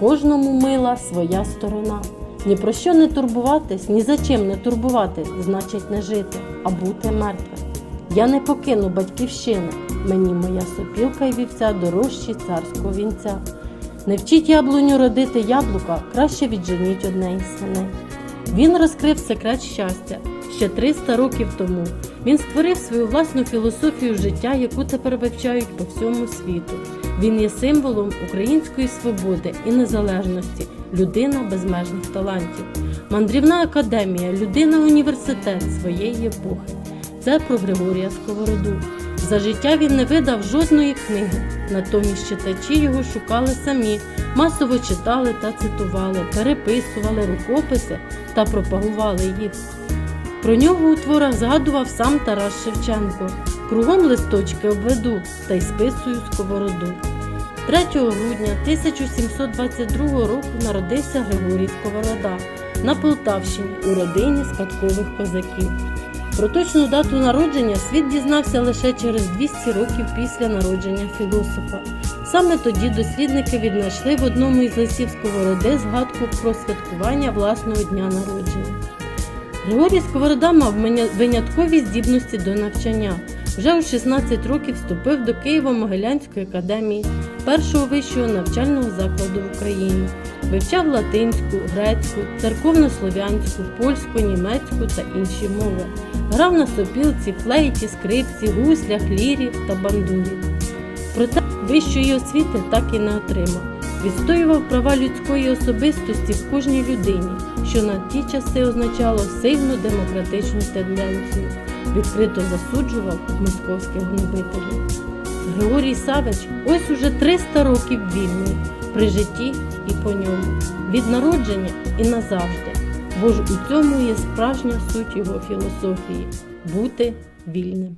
Кожному мила своя сторона. Ні про що не турбуватись, ні за чим не турбувати, значить не жити, а бути мертвим. Я не покину батьківщини, мені моя сопілка і вівця дорожчі царського вінця. Не вчіть яблуню родити яблука, краще відженіть одне із свиней. Він розкрив секрет щастя ще 300 років тому. Він створив свою власну філософію життя, яку тепер вивчають по всьому світу. Він є символом української свободи і незалежності, людина безмежних талантів, мандрівна академія, людина університет своєї епохи. Це про Григорія Сковороду. За життя він не видав жодної книги, натомість читачі його шукали самі, масово читали та цитували, переписували рукописи та пропагували їх. Про нього у творах згадував сам Тарас Шевченко. Кругом листочки обведу та й списую сковороду. 3 грудня 1722 року народився Григорій Сковорода на Полтавщині у родині спадкових козаків. Про точну дату народження світ дізнався лише через 200 років після народження філософа. Саме тоді дослідники віднайшли в одному із лисів Сковороди згадку про святкування власного дня народження. Григорій Сковорода мав виняткові здібності до навчання. Вже у 16 років вступив до Києво-Могилянської академії, першого вищого навчального закладу в Україні. Вивчав латинську, грецьку, церковнослов'янську, польську, німецьку та інші мови. Грав на сопілці, флейті, скрипці, гуслях, лірі та бандурі. Проте вищої освіти так і не отримав. Відстоював права людської особистості в кожній людині, що на ті часи означало сильну демократичну тенденцію. Відкрито засуджував московських гнобителів. Григорій Савич ось уже 300 років вільний при житті і по ньому, від народження і назавжди. Бо ж у цьому є справжня суть його філософії бути вільним.